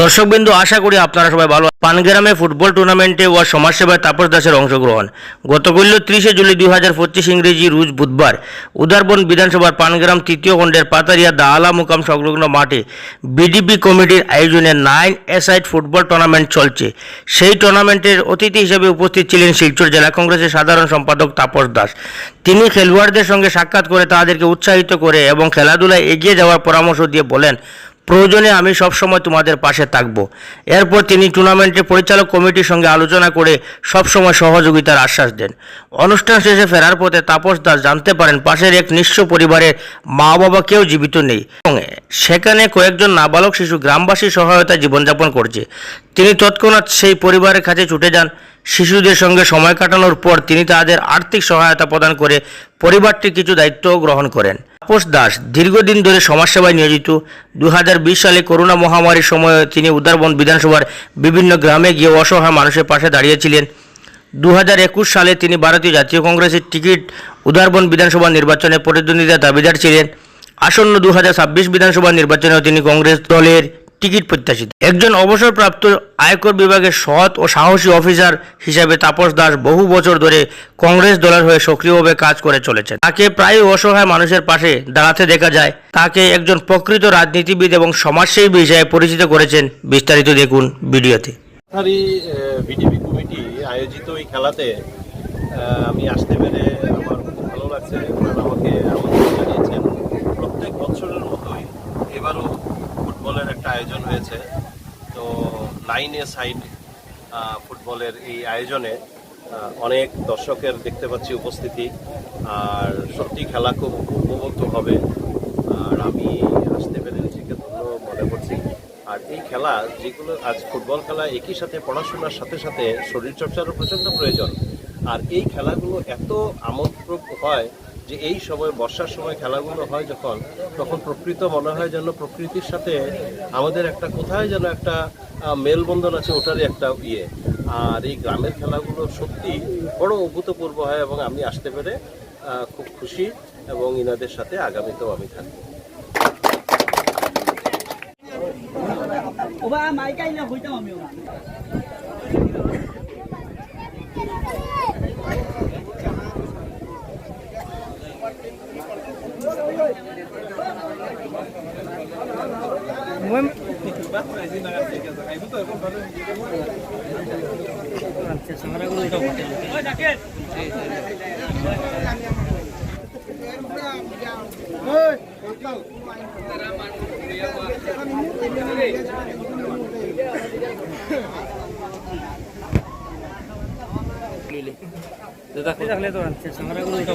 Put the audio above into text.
দর্শকবিন্দু, আশা করি আপনারা সবাই ভালো পানগ্রামে ফুটবল টুর্নামেন্টে ও সমাজসেবায় তাপস দাসের অংশগ্রহণ। গতকাল ত্রিশে জুলাই দুই হাজার পঁচিশ ইংরেজি রুজ বুধবার উদারবন বিধানসভার পানগ্রাম তৃতীয় খণ্ডের পাতারিয়া দাহালা মুকাম সংলগ্ন মাঠে বিডিপি কমিটির আয়োজনে নাইন এসাইড ফুটবল টুর্নামেন্ট চলছে। সেই টুর্নামেন্টের অতিথি হিসেবে উপস্থিত ছিলেন শিলচর জেলা কংগ্রেসের সাধারণ সম্পাদক তাপস দাস। তিনি খেলোয়াড়দের সঙ্গে সাক্ষাৎ করে তাদেরকে উৎসাহিত করে এবং খেলাধুলায় এগিয়ে যাওয়ার পরামর্শ দিয়ে বলেন প্রয়োজনে আমি সবসময় তোমাদের পাশে থাকব। এরপর তিনি টুর্নামেন্টের পরিচালক কমিটির সঙ্গে আলোচনা করে সবসময় সহযোগিতার আশ্বাস দেন। অনুষ্ঠান শেষে ফেরার পথে তাপস দাস জানতে পারেন, পাশের এক নিঃস্ব পরিবারের মা বাবা কেউ জীবিত নেই এবং সেখানে কয়েকজন নাবালক শিশু গ্রামবাসীর সহায়তা জীবনযাপন করছে। তিনি তৎক্ষণাৎ সেই পরিবারের কাছে ছুটে যান। শিশুদের সঙ্গে সময় কাটানোর পর তিনি তাদের আর্থিক সহায়তা প্রদান করে পরিবারটির কিছু দায়িত্ব গ্রহণ করেন। তাপস দাস দীর্ঘদিন ধরে সমাজসেবায় নিয়োজিত। দু হাজার বিশ সালে করোনা মহামারীর সময় তিনি উদারবন বিধানসভার বিভিন্ন গ্রামে গিয়ে অসহায় মানুষের পাশে দাঁড়িয়েছিলেন। দু একুশ সালে তিনি ভারতীয় জাতীয় কংগ্রেসের টিকিট উদারবন বিধানসভা নির্বাচনে প্রতিদ্বন্দ্বিতা দাবিদার ছিলেন। আসন্ন দু হাজার ছাব্বিশ বিধানসভা নির্বাচনেও তিনি কংগ্রেস দলের টিকিট প্রত্যাশিত। একজন অবসরপ্রাপ্ত আয়কর বিভাগের সৎ ও সাহসী অফিসার হিসাবে তাপস দাস বহু বছর ধরে কংগ্রেস দলের হয়ে সক্রিয়ভাবে কাজ করে চলেছেন। তাকে প্রায় অসহায় মানুষের পাশে দাঁড়াতে দেখা যায়। তাকে একজন প্রকৃত রাজনীতিবিদ এবং সমাজসেবী হিসেবে পরিচিত করেছেন। বিস্তারিত দেখুন ভিডিওতে। কমিটি আয়োজিত এই খেলাতে আমি আসতে পেরে আয়োজন হয়েছে। তো লাইন এ সাইড ফুটবলের এই আয়োজনে অনেক দর্শকের দেখতে পাচ্ছি উপস্থিতি। আর সত্যি খেলা খুব উপভোগ্য হবে। আর আমি আসতে পেরে নিজেকে ধন্য মনে করছি। আর এই খেলা, যেগুলো, আজ ফুটবল খেলা একই সাথে পড়াশোনার সাথে সাথে শরীরচর্চারও প্রচণ্ড প্রয়োজন। আর এই খেলাগুলো এত আমোদপ্রদ হয় যে এই সময় বর্ষার সময় খেলাগুলো হয় যখন, তখন প্রকৃত মনে হয় যেন প্রকৃতির সাথে আমাদের একটা কোথায় যেন একটা মেলবন্ধন আছে ওটারই একটা ইয়ে। আর এই গ্রামের খেলাগুলো সত্যি বড় অভূতপূর্ব হয় এবং আমি আসতে পেরে খুব খুশি এবং ইনাদের সাথে আগামীতেও আমি থাকব। ওবা মাইকাইলা হইতাম আমি المهم দেখলে তো আনছে সংগ্রহগুলো দেখো